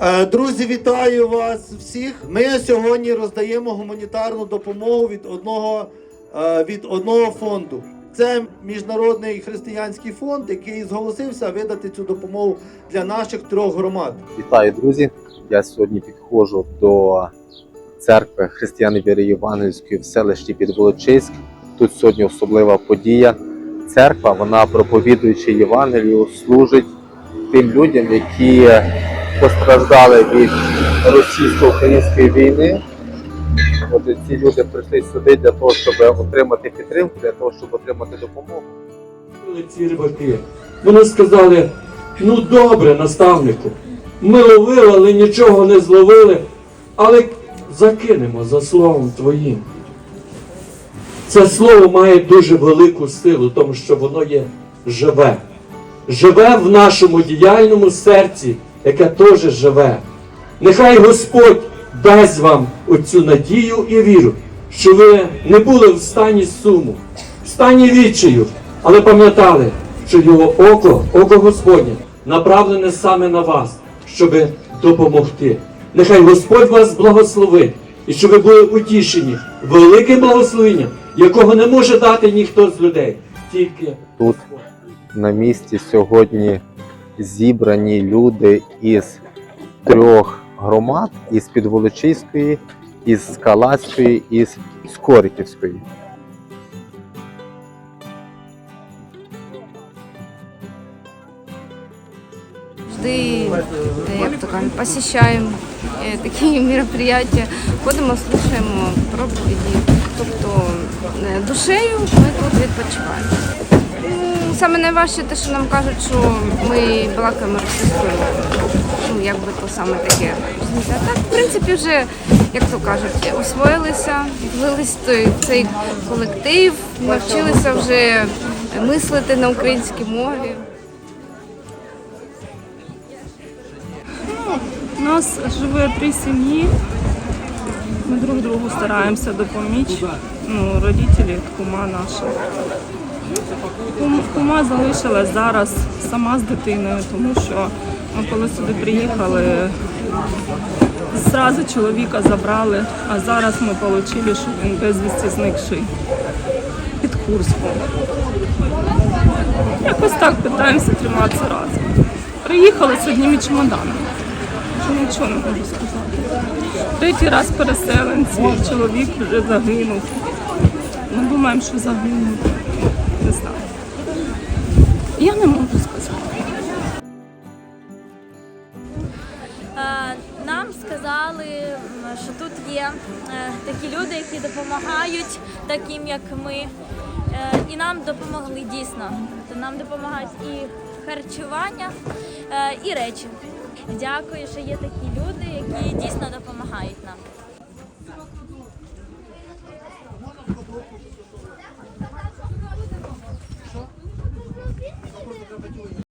Е, Друзі, вітаю вас всіх. Ми сьогодні роздаємо гуманітарну допомогу від одного, е, від одного фонду. Це міжнародний християнський фонд, який зголосився видати цю допомогу для наших трьох громад. Вітаю, друзі! Я сьогодні підходжу до церкви християни віри Євангельської в селищі Підволочиськ. Тут сьогодні особлива подія. Церква, вона проповідуючи Євангелію, служить тим людям, які постраждали від російсько-української війни. От ці люди прийшли сюди для того, щоб отримати підтримку, для того, щоб отримати допомогу. Ці рибаки. Вони сказали: ну добре, наставнику, ми ловили, але нічого не зловили, але закинемо за словом твоїм. Це слово має дуже велику силу, тому що воно є живе. Живе в нашому діяльному серці, яке теж живе. Нехай Господь дасть вам оцю надію і віру, що ви не були в стані суму, в стані відчаю, але пам'ятали, що його око, око Господнє, направлене саме на вас, щоб допомогти. Нехай Господь вас благословить, і щоб ви були утішені великим благословенням, якого не може дати ніхто з людей, тільки Тут на місці сьогодні зібрані люди із трьох громад: із Підволочиської, із Скалацької, із Скориківської. Завжди, е, як посещаємо е, такі мероприятия, ходимо, слухаємо проповіді. Тобто е, душею ми тут відпочиваємо. Ну, Саме найважче те, що нам кажуть, що ми балакаємо російською. Ну, якби то саме таке. Так, в принципі, вже, як то кажуть, освоїлися, влились той- цей колектив, навчилися вже мислити на українській мові. У нас живе три сім'ї. Ми друг другу стараємося допомогти. Ну, родителі, кума наша. Кум- Кума залишилась зараз сама з дитиною, тому що ми коли сюди приїхали, зразу чоловіка забрали, а зараз ми отримали, що він безвісті зникший під Курском. Якось так питаємося триматися разом. Приїхали чемоданами. Що нічого не можу сказати. Третій раз переселенці, чоловік вже загинув. Ми думаємо, що загинув. Не знаю. Я не можу сказати. Е, Нам сказали, що тут є е, такі люди, які допомагають, таким як ми. Е, І нам допомогли дійсно. Тобто Нам допомагають і харчування, і речі. Дякую, що є такі люди, які дійсно допомагають нам.